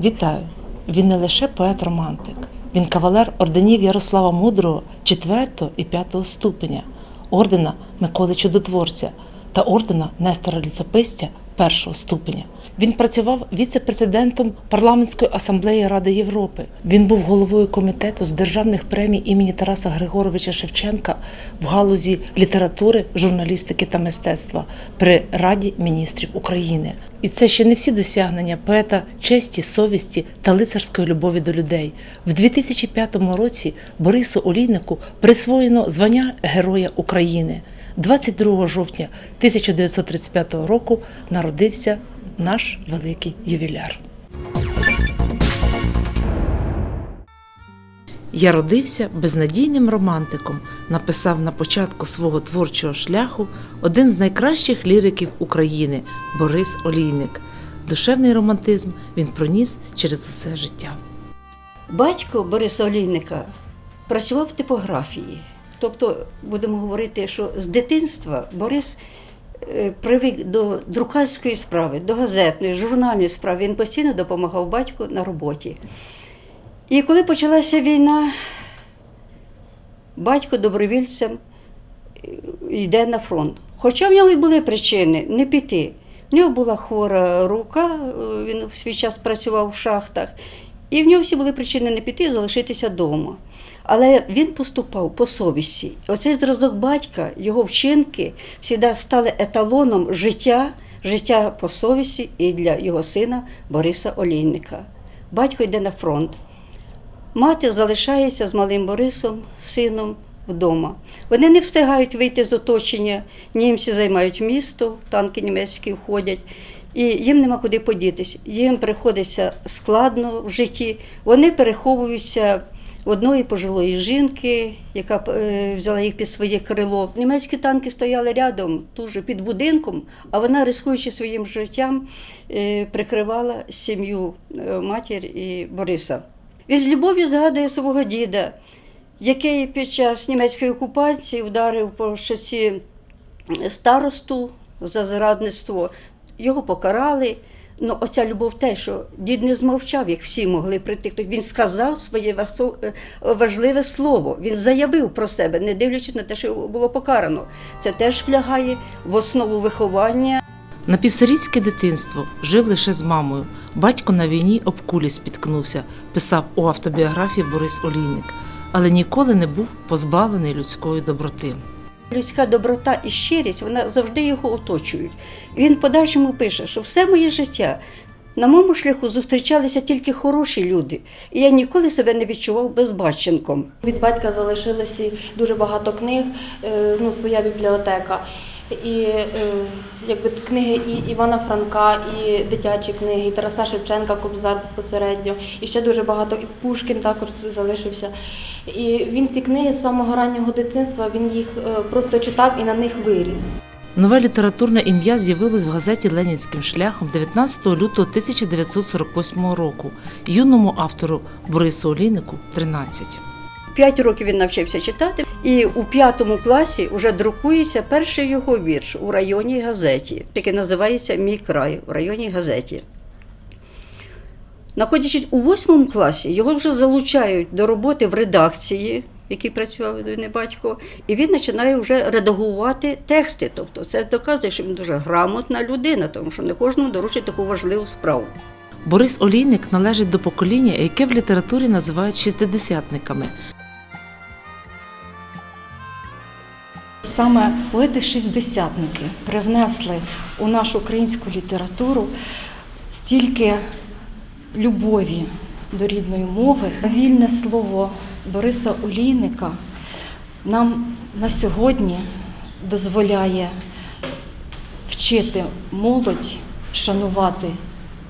Вітаю! Він не лише поет-романтик, він кавалер орденів Ярослава Мудрого 4 і 5 ступеня, ордена Миколи Чудотворця та ордена Нестора Ліцопистя першого ступеня. Він працював віце-президентом парламентської асамблеї Ради Європи. Він був головою комітету з державних премій імені Тараса Григоровича Шевченка в галузі літератури, журналістики та мистецтва при Раді міністрів України. І це ще не всі досягнення поета честі, совісті та лицарської любові до людей. В 2005 році Борису Олійнику присвоєно звання Героя України. 22 жовтня 1935 року народився наш великий ювіляр. Я родився безнадійним романтиком, написав на початку свого творчого шляху один з найкращих ліриків України Борис Олійник. Душевний романтизм він проніс через усе життя. Батько Бориса Олійника працював в типографії. Тобто, будемо говорити, що з дитинства Борис е, привик до друкарської справи, до газетної, журнальної справи. Він постійно допомагав батьку на роботі. І коли почалася війна, батько добровільцем е, йде на фронт. Хоча в нього й були причини не піти. В нього була хвора рука, е, він в свій час працював в шахтах, і в нього всі були причини не піти залишитися вдома. Але він поступав по совісті. Оцей зразок батька, його вчинки завжди стали еталоном життя, життя по совісті і для його сина Бориса Олійника. Батько йде на фронт. Мати залишається з малим Борисом, сином вдома. Вони не встигають вийти з оточення. Німці займають місто, танки німецькі входять, і їм нема куди подітись. Їм приходиться складно в житті. Вони переховуються одної пожилої жінки, яка е, взяла їх під своє крило. Німецькі танки стояли рядом, тут же під будинком, а вона, рискуючи своїм життям, е, прикривала сім'ю е, матір і Бориса. Він з любов'ю згадує свого діда, який під час німецької окупації вдарив по щоці старосту за зрадництво. Його покарали. Ну, оця любов те, що дід не змовчав, як всі могли прийти. Він сказав своє е, важливе слово. Він заявив про себе, не дивлячись на те, що було покарано. Це теж влягає в основу виховання. Напівсирітське дитинство жив лише з мамою. Батько на війні об кулі спіткнувся, писав у автобіографії Борис Олійник, але ніколи не був позбавлений людської доброти. Людська доброта і щирість вона завжди його оточують. Він подальшому пише, що все моє життя на моєму шляху зустрічалися тільки хороші люди, і я ніколи себе не відчував безбаченком. Від батька залишилося дуже багато книг, е, ну, своя бібліотека. І е, якби книги і Івана Франка, і дитячі книги, і Тараса Шевченка, Кобзар безпосередньо, і ще дуже багато, і Пушкін також залишився. І він ці книги з самого раннього дитинства він їх е, просто читав і на них виріс. Нове літературне ім'я з'явилось в газеті Ленінським шляхом 19 лютого 1948 року. Юному автору Борису Олійнику 13. П'ять років він навчився читати, і у п'ятому класі вже друкується перший його вірш у районній газеті, який називається Мій край у районній газеті. Находячись у восьмому класі, його вже залучають до роботи в редакції, в якій працював не батько, і він починає вже редагувати тексти. Тобто це доказує, що він дуже грамотна людина, тому що не кожному доручить таку важливу справу. Борис Олійник належить до покоління, яке в літературі називають шістидесятниками. Саме поети-шістдесятники привнесли у нашу українську літературу стільки любові до рідної мови. Вільне слово Бориса Олійника нам на сьогодні дозволяє вчити молодь шанувати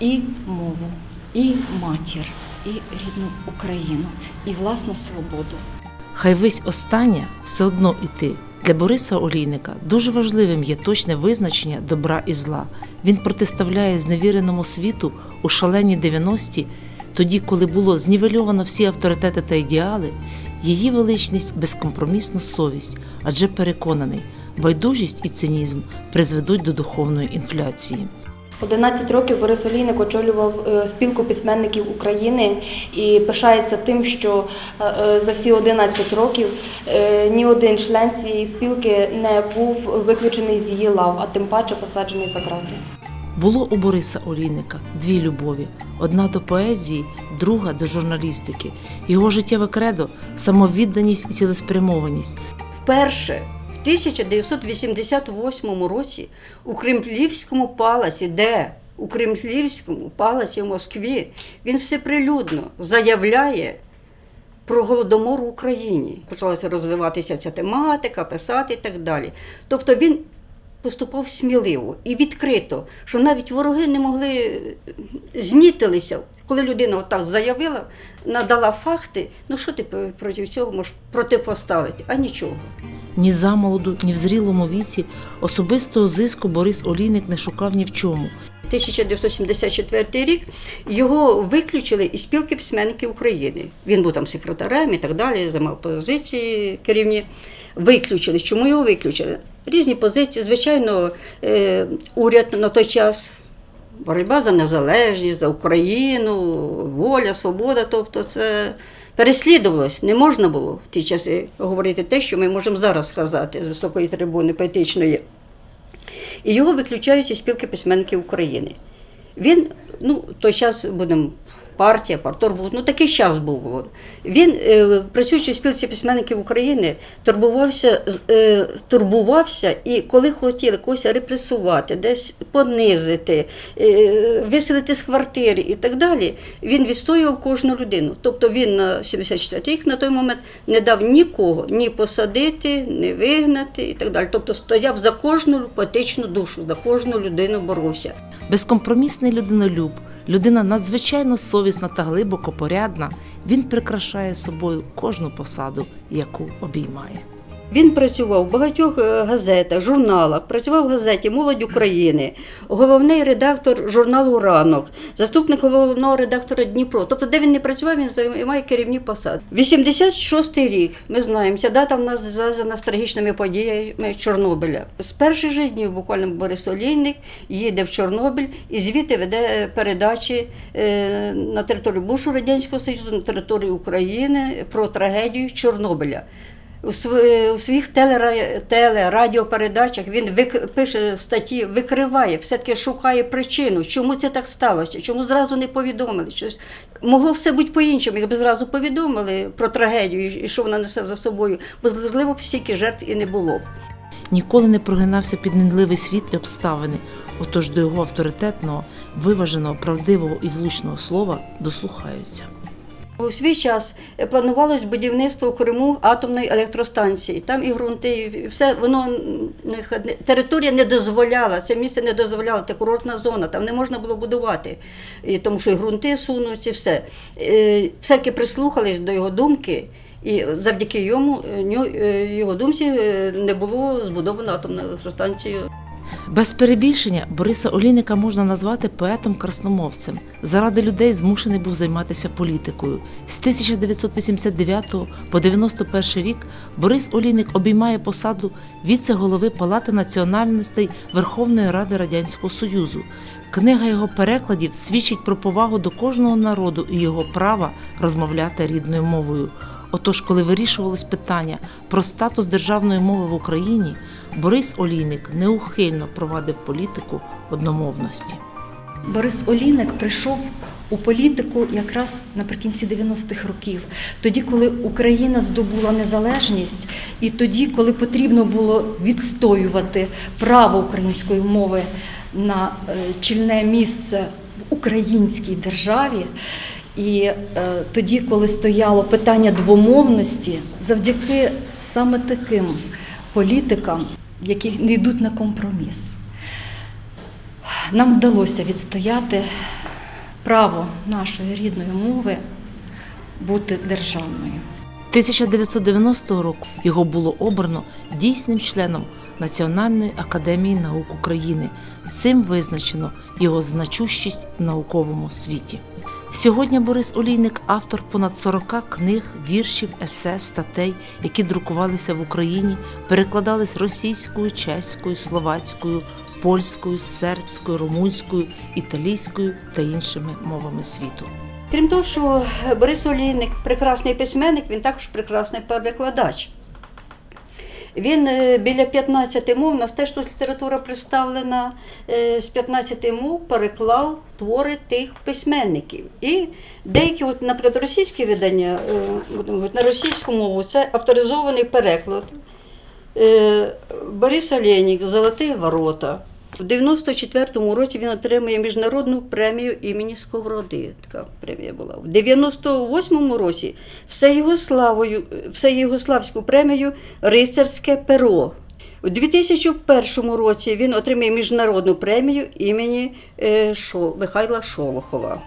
і мову, і матір, і рідну Україну, і власну свободу. Хай вись остання все одно іти. Для Бориса Олійника дуже важливим є точне визначення добра і зла. Він протиставляє зневіреному світу у шалені 90-ті Тоді, коли було знівельовано всі авторитети та ідеали, її величність безкомпромісну совість, адже переконаний, байдужість і цинізм призведуть до духовної інфляції. 11 років Борис Олійник очолював е, спілку письменників України і пишається тим, що е, е, за всі 11 років ні один член цієї спілки не був виключений з її лав, а тим паче посаджений за грати. Було у Бориса Олійника дві любові: одна до поезії, друга до журналістики. Його життєве кредо самовідданість і цілеспрямованість. Вперше 1988 році у Кремлівському палаці, де у Кремлівському палаці в Москві, він всеприлюдно заявляє про голодомор в Україні. Почалася розвиватися ця тематика, писати і так далі. Тобто він поступав сміливо і відкрито, що навіть вороги не могли е, знітилися. Коли людина отак заявила, надала факти, ну що ти проти цього можеш протипоставити? А нічого. Ні замолоду, ні в зрілому віці особистого зиску Борис Олійник не шукав ні в чому. 1974 рік його виключили із спілки письменників України. Він був там секретарем і так далі, займав позиції керівні. Виключили. Чому його виключили? Різні позиції. Звичайно, е, уряд на той час. Боротьба за незалежність, за Україну, воля, свобода. Тобто це переслідувалось. Не можна було в ті часи говорити те, що ми можемо зараз сказати з високої трибуни поетичної і його виключають зі спілки письменників України. Він, ну, той час будемо. Партія, партор був, ну такий час був. Він, е, працюючи в спілці письменників України, турбувався, е, турбувався і коли хотіли когось репресувати, десь понизити, е, виселити з квартири і так далі, він відстоював кожну людину. Тобто він на 74 рік на той момент не дав нікого ні посадити, ні вигнати і так далі. Тобто стояв за кожну поетичну душу, за кожну людину боровся. Безкомпромісний людинолюб, людина надзвичайно совісна та глибоко порядна, він прикрашає собою кожну посаду, яку обіймає. Він працював в багатьох е, газетах, журналах, працював в газеті Молодь України, головний редактор журналу Ранок, заступник головного редактора Дніпро. Тобто, де він не працював, він займає керівні посади. 86-й рік, ми знаємо, дата в нас зв'язана з трагічними подіями Чорнобиля. З перших же днів буквально Борис Олійник їде в Чорнобиль і звідти веде передачі е, на територію бувшого Радянського Союзу, на територію України про трагедію Чорнобиля у св- у своїх телера- телерадіопередачах він пише статті, викриває, все-таки шукає причину, чому це так сталося, чому зразу не повідомили. Щось могло все бути по-іншому, якби зразу повідомили про трагедію і що вона несе за собою, можливо, б стільки жертв і не було б. Ніколи не прогинався під мінливий світ і обставини, отож до його авторитетного, виваженого, правдивого і влучного слова дослухаються. У свій час е, планувалось будівництво в Криму атомної електростанції. Там і ґрунти, і все воно територія не дозволяла, це місце не дозволяло, це курортна зона, там не можна було будувати, і, тому що і ґрунти сунуться, і все. Е, Все-таки прислухались до його думки. І завдяки йому е, його думці не було збудовано атомну електростанцію. Без перебільшення Бориса Олійника можна назвати поетом-красномовцем. Заради людей змушений був займатися політикою. З 1989 по 91 рік Борис Олійник обіймає посаду віце-голови Палати національностей Верховної Ради Радянського Союзу. Книга його перекладів свідчить про повагу до кожного народу і його права розмовляти рідною мовою. Отож, коли вирішувалось питання про статус державної мови в Україні, Борис Олійник неухильно провадив політику одномовності. Борис Олійник прийшов у політику якраз наприкінці 90-х років, тоді, коли Україна здобула незалежність, і тоді, коли потрібно було відстоювати право української мови на е, чільне місце в українській державі. І е, тоді, коли стояло питання двомовності, завдяки саме таким політикам, які не йдуть на компроміс, нам вдалося відстояти право нашої рідної мови бути державною. 1990 року його було обрано дійсним членом Національної академії наук України. Цим визначено його значущість в науковому світі. Сьогодні Борис Олійник автор понад 40 книг, віршів, есе, статей, які друкувалися в Україні, перекладались російською, чеською, словацькою, польською, сербською, румунською, італійською та іншими мовами світу. Крім того, що Борис Олійник прекрасний письменник, він також прекрасний перекладач. Він е, біля 15 мов, у нас теж тут література представлена е, з 15 мов, переклав твори тих письменників. І деякі, от, наприклад, російські видання, е, на російську мову, це авторизований переклад. Борис Олєнік «Золоті ворота». У 94-му році він отримує міжнародну премію імені Сковороди. Така премія була. В 98-му році всеюгославою, всеюгославську премію Рицарське перо. У 2001 році він отримує міжнародну премію імені е, Шол, Михайла Шолохова.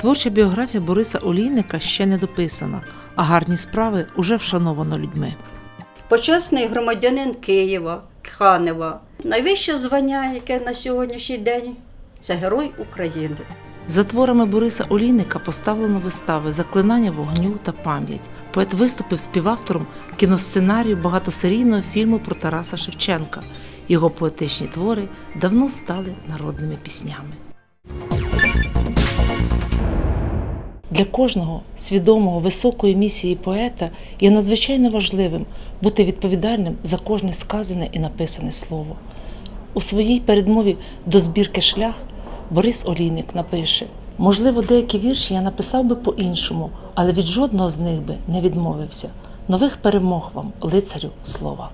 Творча біографія Бориса Олійника ще не дописана, а гарні справи уже вшановано людьми. Почесний громадянин Києва, Кханева. Найвище звання, яке на сьогоднішній день це Герой України. За творами Бориса Олійника поставлено вистави Заклинання вогню та пам'ять. Поет виступив співавтором кіносценарію багатосерійного фільму про Тараса Шевченка. Його поетичні твори давно стали народними піснями. Для кожного свідомого високої місії поета є надзвичайно важливим бути відповідальним за кожне сказане і написане слово. У своїй передмові до збірки шлях Борис Олійник напише: можливо, деякі вірші я написав би по-іншому, але від жодного з них би не відмовився. Нових перемог вам, лицарю слова.